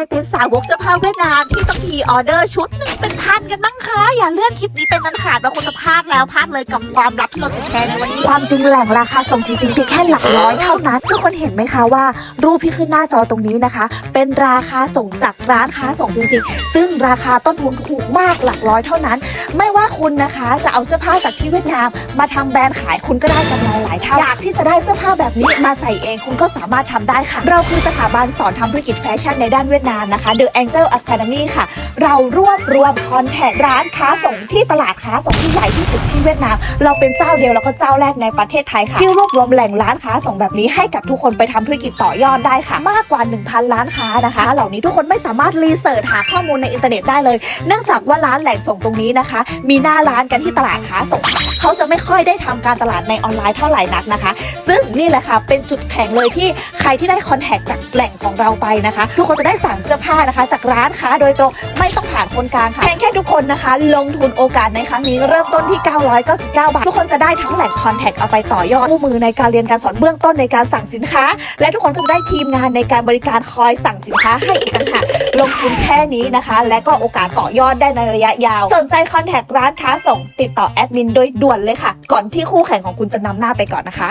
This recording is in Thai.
รเป็นสาวกเสื้อผ้าเวียดนามที่ต้องทีออเดอร์ชุดหนึ่ง ทันกันบ้างคะอย่าเลื่อนคลิปนี้เป็นนันขาดว่าคุณจะพลาดแล้วพลาดเลยกับความลับที่เราจะแชร์ในวันนี้ความจริงแหล่งราคาส่งจริงๆเพียงแค่หลักร้อยเท่านั้นทุกคนเห็นไหมคะว่า รูปที่ขึ้นหน้าจอตรงนี้นะคะ เป็นราคาส่งจากร้านค้าส่งจริงๆ ซึ่งราคาต้นทุนถูกมากหลักร้อยเท่านั้น ไม่ว่าคุณนะคะจะเอาเสื้อผ้าจากที่เวียดนาม มาทำแบรนด์ขายคุณก็ได้กำไรหลายเท่าอยากที่จะได้เสื้อผ้าแบบนี้มาใส่เองคุณก็สามารถทำได้ค่ะ เราคือสถาบันสอนทำธุรกิจแฟชั่นในด้านเวียดนามนะคะ The Angel Academy ค่ะ เรารวบรวมคอนแทคร้านค้าส่งที่ตลาดค้าส่งที่ใหญ่ที่สุดที่เวียดนาม เราเป็นเจ้าเดียวแล้วก็เจ้าแรกในประเทศไทยค่ะ ที่รวบรวมแหล่งร้านค้าส่งแบบนี้ให้กับทุกคนไปทำธุรกิจต่อยอดได้ค่ะ มากกว่า 1,000 ร้านค้านะคะ เหล่านี้ทุกคนไม่สามารถรีเสิร์ชหาข้อมูลในอินเทอร์เน็ตได้เลย เนื่องจากว่าร้านแหล่งส่งตรงนี้นะคะ มีหน้าร้านกันที่ตลาดค้าส่งเขาจะไม่ค่อยได้ทำการตลาดในออนไลน์เท่าไหร่นักนะคะ ซึ่งนี่แหละค่ะเป็นจุดแข็งเลยที่ใครที่ได้คอนแทคจากแหล่งของเราไปนะคะ ทุกคนจะได้สั่งเสื้อผ้านะคะ จากร้านค้าโดยตรงไม่ต้องผ่านคนกลางค่ะเพียงแค่ทุกคนนะคะ ลงทุนโอกาสในครั้งนี้เริ่มต้นที่ 999 บาท ทุกคนจะได้ทั้งแหล่งคอนแทคเอาไปต่อยอดคู่มือในการเรียนการสอนเบื้องต้นในการสั่งสินค้า และทุกคนก็จะได้ทีมงานในการบริการคอยสั่งสินค้าให้อีกต่างหากลงทุนแค่นี้นะคะ และก็โอกาสต่อยอดได้ในระยะยาว สนใจคอนแทคร้านค้าส่งติดต่อแอดมินโดยด่วนเลยค่ะ ก่อนที่คู่แข่งของคุณจะนำหน้าไปก่อนนะคะ